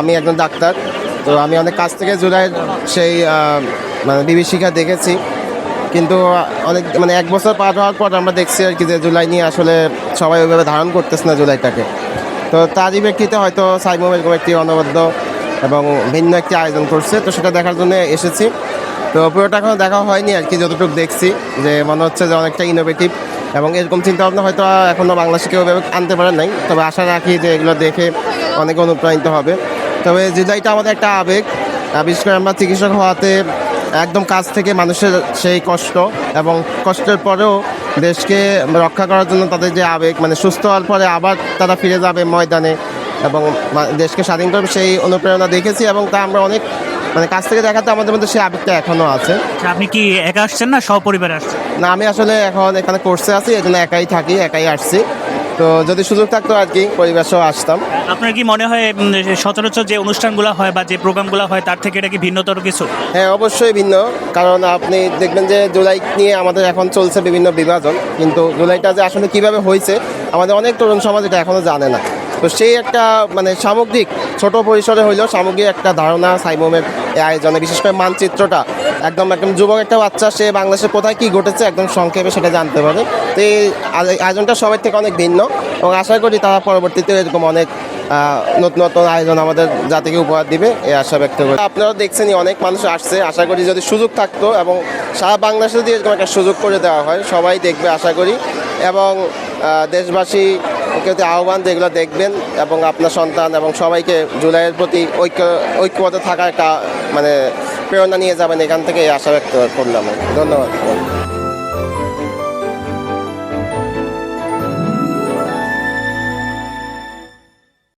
আমি একজন ডাক্তার, তো আমি অনেক কাছ থেকে জুলাইয়ের সেই মানে বিভীষিকা দেখেছি। কিন্তু অনেক মানে এক বছর পার হওয়ার পর আমরা দেখছি আর কি যে জুলাই নিয়ে আসলে সবাই ওইভাবে ধারণ করতেছে না জুলাইটাকে। তো তারই প্রেক্ষিতে হয়তো সাইমম এরকম একটি অনবদ্য এবং ভিন্ন একটি আয়োজন করছে, তো সেটা দেখার জন্য এসেছি। তো পুরোটা এখনও দেখা হয়নি আর কি, যতটুকু দেখছি, যে মনে হচ্ছে যে অনেকটা ইনোভেটিভ এবং এরকম চিন্তা ভাবনা হয়তো এখনও বাংলাদেশে কেউ ওইভাবে আনতে পারেন নাই। তবে আশা রাখি যে এগুলো দেখে অনেক অনুপ্রাণিত হবে। তবে জুলাইটা আমাদের একটা আবেগ বিশেষ করে আমরা চিকিৎসক হওয়াতে একদম কাছ থেকে মানুষের সেই কষ্ট এবং কষ্টের পরেও দেশকে রক্ষা করার জন্য তাদের যে আবেগ মানে সুস্থ হওয়ার পরে আবার তারা ফিরে যাবে ময়দানে এবং দেশকে স্বাধীন করবে সেই অনুপ্রেরণা দেখেছি এবং তা আমরা অনেক মানে কাছ থেকে দেখাতে আমাদের মধ্যে সেই আবেগটা এখনও আছে। আচ্ছা, আপনি কি একা আসছেন না সপরিবারে আসছেন? না আমি আসলে এখন এখানে কোর্সে আছি এই জন্য একাই থাকি একাই আসছি। তো যদি সুযোগ থাকতো আর কি পরিবার সহ আসতাম। আপনার কি মনে হয় সচরাচর যে অনুষ্ঠানগুলো হয় বা যে প্রোগ্রামগুলো হয় তার থেকে এটা কি ভিন্নতর কিছু? হ্যাঁ অবশ্যই ভিন্ন। কারণ আপনি দেখবেন যে জুলাই নিয়ে আমাদের এখন চলছে বিভিন্ন বিভাজন। কিন্তু জুলাইটা যে আসলে কীভাবে হয়েছে আমাদের অনেক তরুণ সমাজ এটা এখনও জানে না। তো সেই একটা মানে সামগ্রিক ছোট পরিসরে হইলেও সামগ্রিক একটা ধারণা সাইমোমের আয়োজনে বিশেষ করে মানচিত্রটা একদম একদম যুবক একটা বাচ্চা, সে বাংলাদেশে কোথায় কী ঘটেছে একদম সংক্ষেপে সেটা জানতে পারে। তো এই আয়- আয়োজনটা সবার থেকে অনেক ভিন্ন এবং আশা করি তারা পরবর্তীতে এরকম অনেক নতুন নতুন আয়োজন আমাদের জাতিকে উপহার দিবে এই আশা ব্যক্ত করি। আপনারা দেখছেনই অনেক মানুষ আসছে, আশা করি যদি সুযোগ থাকতো এবং সারা বাংলাদেশে যদি এরকম একটা সুযোগ করে দেওয়া হয়, সবাই দেখবে আশা করি। এবং দেশবাসী কেউ আহ্বান যেগুলো দেখবেন এবং আপনার সন্তান এবং সবাইকে জুলাইয়ের প্রতি ঐক্য, ঐক্যবদ্ধ থাকার একটা মানে প্রেরণা নিয়ে যাবেন এখান থেকে আশা ব্যক্ত করলাম। ধন্যবাদ।